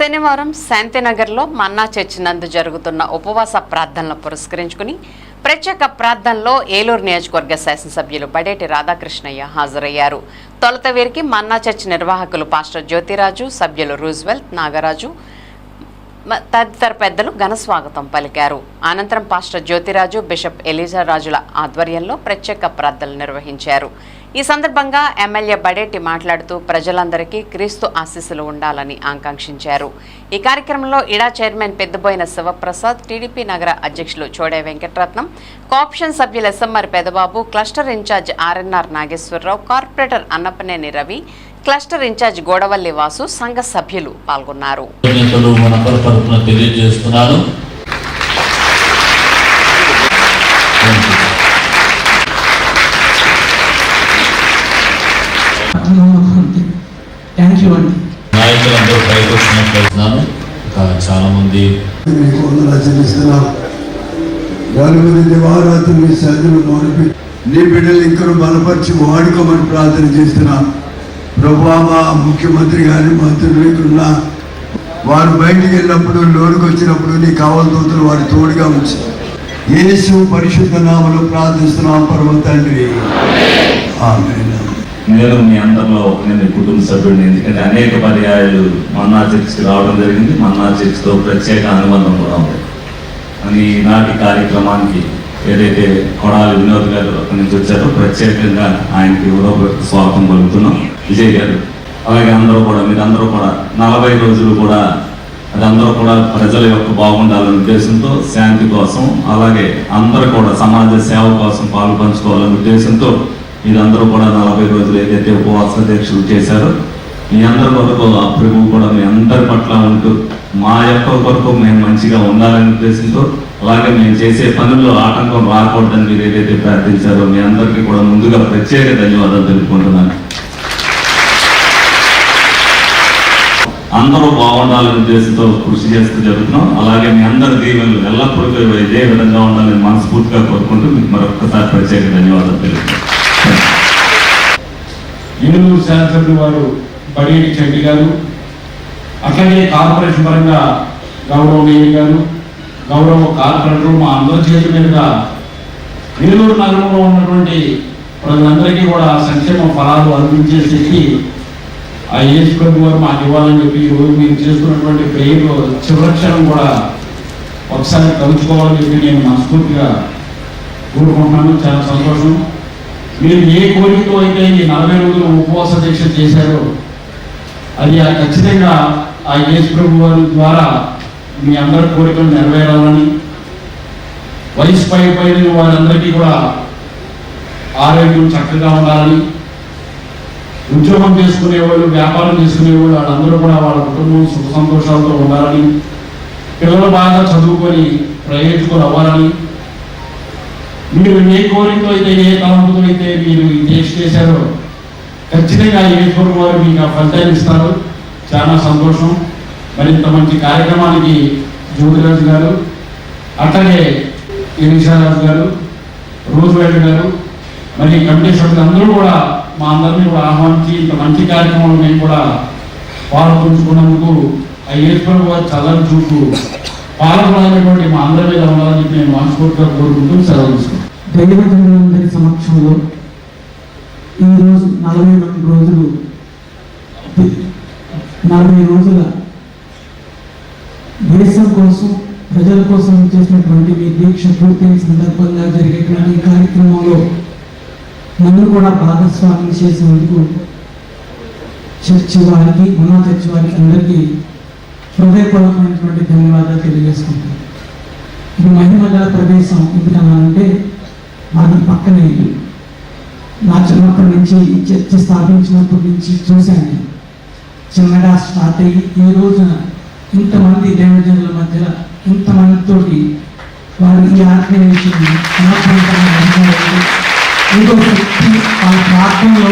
శనివారం శాంతినగర్లో మన్నా చర్చి నందు జరుగుతున్న ఉపవాస ప్రార్థనలు పురస్కరించుకుని ప్రత్యేక ప్రార్థనలో ఏలూరు నియోజకవర్గ శాసనసభ్యులు బడేటి రాధాకృష్ణయ్య హాజరయ్యారు. తొలత వీరికి మన్నా చర్చి నిర్వాహకులు పాస్టర్ జ్యోతిరాజు సభ్యులు రూజ్వెల్త్ నాగరాజు తదితర పెద్దలు ఘన స్వాగతం పలికారు. అనంతరం పాస్టర్ జ్యోతిరాజు బిషప్ ఎలిజా రాజుల ఆధ్వర్యంలో ప్రత్యేక ప్రార్థనలు నిర్వహించారు. ఈ సందర్భంగా ఎమ్మెల్యే బడేటి మాట్లాడుతూ ప్రజలందరికీ క్రీస్తు ఆశీస్సులు ఉండాలని ఆకాంక్షించారు. ఈ కార్యక్రమంలో ఇడా చైర్మన్ పెద్దబోయిన శివప్రసాద్ టీడీపీ నగర అధ్యక్షులు చోడే వెంకటరత్నం కోఆప్షన్ సభ్యులు SMR Pedababu cluster in-charge RNR Nageswararao corporator Annapaneni Ravi cluster in-charge Godavalli Vasu సంఘ సభ్యులు పాల్గొన్నారు. చాలామంది మీకు చెల్లిస్తున్నాం. దివారాత్రి మీ సజ్జలు మొదలుపెట్టి నీ బిడ్డలు ఇంకను బలపరిచి వాడుకోమని ప్రార్థన చేస్తున్నాం. ప్రభా మా ముఖ్యమంత్రి గారి మంత్రులు ఇక్కడున్న వారు బయటికి వెళ్ళినప్పుడు లోనికి వచ్చినప్పుడు నీ కావలతోతులు వారి తోడుగా ఉంచి యేసు పరిశుద్ధ నామలో ప్రార్థిస్తున్నాం పరమ తండ్రి ఆమేన్. నేను మీ అందరిలో నేను కుటుంబ సభ్యుడిని. ఎందుకంటే అనేక పర్యాయాలు మన్నా చర్చికి రావడం జరిగింది. మన్నా చర్చితో ప్రత్యేక అనుబంధం కూడా ఉంది. అని ఈనాటి కార్యక్రమానికి ఏదైతే కొడాలి వినోద్ గారు అక్కడి నుంచి వచ్చారో ప్రత్యేకంగా ఆయనకి హృదయపూర్వక స్వాగతం పలుకుతున్నాం. విజయ్ గారు. అలాగే అందరూ కూడా మీరందరూ కూడా నలభై రోజులు కూడా అది అందరూ కూడా ప్రజల యొక్క బాగుండాలనే ఉద్దేశంతో శాంతి కోసం అలాగే అందరూ కూడా సమాజ సేవ కోసం పాలు పంచుకోవాలనే ఉద్దేశంతో మీరందరూ కూడా నలభై రోజులు ఏదైతే ఉపవాస దీక్షలు చేశారో మీ అందరి కొరకు ఆ ప్రభువు కూడా మీ అందరి పట్ల ఉంటూ మా యొక్క కొరకు మేము మంచిగా ఉండాలనే ఉద్దేశంతో అలాగే మేము చేసే పనుల్లో ఆటంకం రాకూడదని మీరు ఏదైతే ప్రార్థించారో మీ అందరికీ కూడా ముందుగా ప్రత్యేక ధన్యవాదాలు తెలుపుకుంటున్నాను. అందరూ బాగుండాలనే ఉద్దేశంతో కృషి చేస్తూ జరుగుతున్నాం. అలాగే మీ అందరి దీవెనలు ఎల్లప్పుడూ ఇదే విధంగా ఉండాలని మనస్ఫూర్తిగా కోరుకుంటూ మీకు మరొకసారి ప్రత్యేక ధన్యవాదాలు తెలుపుతున్నాను ఏలూరు శాసనసభ్యులు వారు బడేటి చెడ్డి గారు అట్లనే కార్పొరేషన్ పరంగా గౌరవ మేయర్ గారు గౌరవ కార్పొరేటర్ మా అందరి చేతి మీదుగా ఏలూరు నగరంలో ఉన్నటువంటి ప్రజలందరికీ కూడా సంక్షేమ ఫలాలు అందించే శక్తి ఆ ఏజ్ ప్రభు వారు మాకు ఇవ్వాలని చెప్పి ఈరోజు మీరు చేస్తున్నటువంటి ప్రేయర్లో చివరక్షణం కూడా ఒకసారి తలుచుకోవాలని చెప్పి నేను మనస్ఫూర్తిగా కోరుకుంటున్నాను. చాలా సంతోషం. మీరు ఏ కోరికతో అయితే ఈ నలభై రోజులు ఉపవాస దీక్ష చేశారో అది ఖచ్చితంగా ఆ యేసు ప్రభు వారి ద్వారా మీ అందరి కోరికలు నెరవేరాలని వయసు పై పైన వారందరికీ కూడా ఆరోగ్యం చక్కగా ఉండాలని ఉద్యోగం చేసుకునేవాళ్ళు వ్యాపారం చేసుకునేవాళ్ళు వాళ్ళందరూ కూడా వాళ్ళ కుటుంబం సుఖ సంతోషాలతో ఉండాలని పిల్లలు బాగా చదువుకొని ప్రయోజకులు అవ్వాలని మీరు ఏ కోరికతో అయితే ఏ తలంపుతో అయితే మీరు ఈ చేశారో ఖచ్చితంగా ఈశ్వరు వారు మీకు ఆ ఫలితాన్ని ఇస్తారు చాలా సంతోషం. మరింత మంచి కార్యక్రమానికి జ్యోతిరాజు గారు అట్లాగే ఇరీషారాజు గారు రోజువేట గారు మరి కమిటీ సభ్యులు అందరూ కూడా మా అందరినీ కూడా ఆహ్వానించి ఇంత మంచి కార్యక్రమంలో మేము కూడా పాల్పంచుకున్నందుకు ఆ ఈశ్వరు వారు చల్లని చూపు పాల్గొనాలనేటువంటి మా అందరి మీద ఉండాలని మేము నేను మనస్ఫూర్తిగా కోరుకుంటూ సెలవు దైవజనులందరి సమక్షంలో ఈరోజు నలభై రెండు రోజులు నలభై రోజుల దేశం కోసం ప్రజల కోసం చేసినటువంటి మీ దీక్ష పూర్తయిన సందర్భంగా జరిగేటువంటి ఈ కార్యక్రమంలో నన్ను కూడా భాగస్వామ్యం చేసినందుకు చర్చి వారికి మనా చర్చి వారికి అందరికీ హృదయపూర్వకమైనటువంటి ధన్యవాదాలు తెలియజేసుకుంటాను ఇప్పుడు మహిమగల ప్రదేశం ఎందుకన్నానంటే మాది పక్కనే నా చిన్నప్పటి నుంచి చర్చ స్థాపించినప్పటి నుంచి చూశాను. చిన్నగా స్టార్ట్ అయ్యి ఈ రోజున ఇంతమంది దైవజనుల మధ్యలో ఇంతమందితోటి వారు ఈ ఆత్మీయ సమర్పించడం ఇంకో శక్తి వాళ్ళ ప్రార్థనలో